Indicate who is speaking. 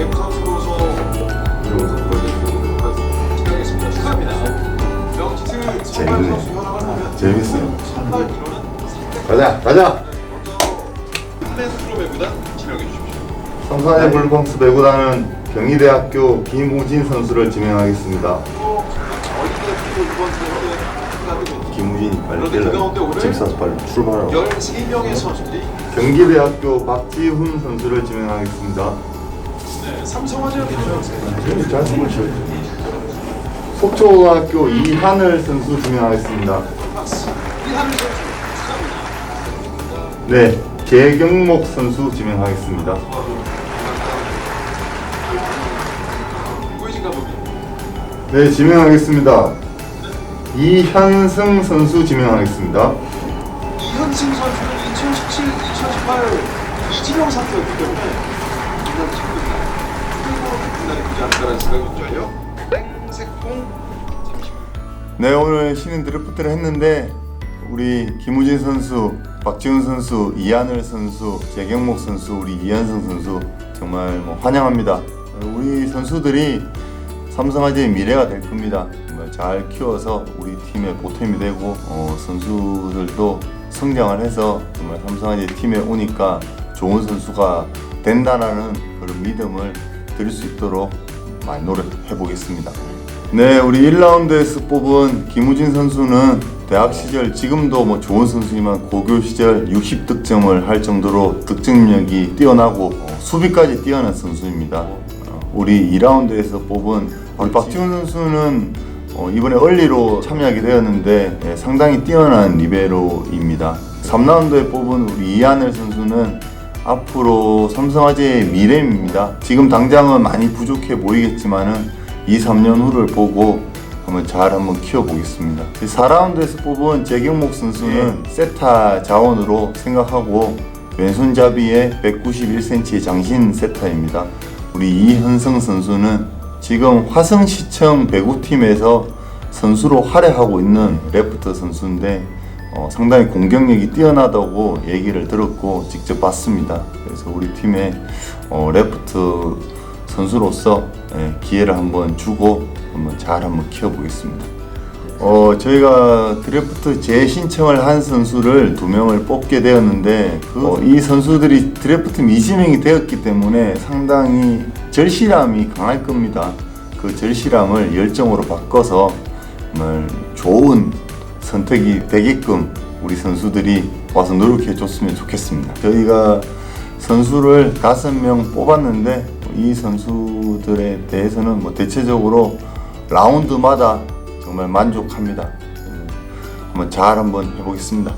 Speaker 1: 백선수로서 재밌네. 재밌어. 가자
Speaker 2: 가자. 성산의 불광스 배구단은 경희대학교 김우진 선수를 지명하겠습니다. 김우진 빨리 뛰어서 빨리 출발하고. 경기대학교 박지훈 선수를 지명하겠습니다.
Speaker 1: 네, 삼성화재를
Speaker 2: 네, 잘 이하늘 선수 지명하겠습니다.
Speaker 1: 박스 이하늘 선수 축하합니다.
Speaker 2: 네 개경목 선수 지명하겠습니다. 네 지명하겠습니다. 이현승 선수 지명하겠습니다.
Speaker 1: 이현승 선수는 2017, 2018 이지명 사태였기 때문에
Speaker 2: 네 오늘 신인 드래프트를 했는데 우리 김우진 선수, 박지훈 선수, 이하늘 선수, 재경목 선수, 우리 이현승 선수 정말 뭐 환영합니다. 우리 선수들이 삼성화재의 미래가 될 겁니다. 정말 잘 키워서 우리 팀의 보탬이 되고 어, 선수들도 성장을 해서 정말 삼성화재 팀에 오니까 좋은 선수가 된다라는 그런 믿음을 드릴 수 있도록 많이 노력해 보겠습니다. 네, 우리 1라운드에서 뽑은 김우진 선수는 대학 시절 지금도 뭐 좋은 선수지만 고교 시절 60 득점을 할 정도로 득점력이 뛰어나고 어, 수비까지 뛰어난 선수입니다. 어, 우리 2라운드에서 뽑은 우리 박지훈 선수는 어, 이번에 얼리로 참여하게 되었는데 예, 상당히 뛰어난 리베로입니다. 3라운드에 뽑은 우리 이하늘 선수는 앞으로 삼성화재의 미래입니다. 지금 당장은 많이 부족해 보이겠지만은 2, 3년 후를 보고 한번 잘 한번 키워보겠습니다. 4라운드에서 뽑은 재경목 선수는 세타 자원으로 생각하고 왼손잡이에 191cm의 장신 세타입니다. 우리 이현성 선수는 지금 화성시청 배구팀에서 선수로 활약하고 있는 레프트 선수인데 어, 상당히 공격력이 뛰어나다고 얘기를 들었고 직접 봤습니다. 그래서 우리 팀의 어, 레프트 선수로서 예, 기회를 한번 주고 한번 잘 한번 키워보겠습니다. 어, 저희가 드래프트 재신청을 한 선수를 두 명을 뽑게 되었는데 그, 어, 이 선수들이 드래프트 미지명이 되었기 때문에 상당히 절실함이 강할 겁니다. 그 절실함을 열정으로 바꿔서 정말 좋은 선택이 되게끔 우리 선수들이 와서 노력해 줬으면 좋겠습니다. 저희가 선수를 다섯 명 뽑았는데 이 선수들에 대해서는 뭐 대체적으로 라운드마다 정말 만족합니다. 음, 한번 잘 한번 해보겠습니다.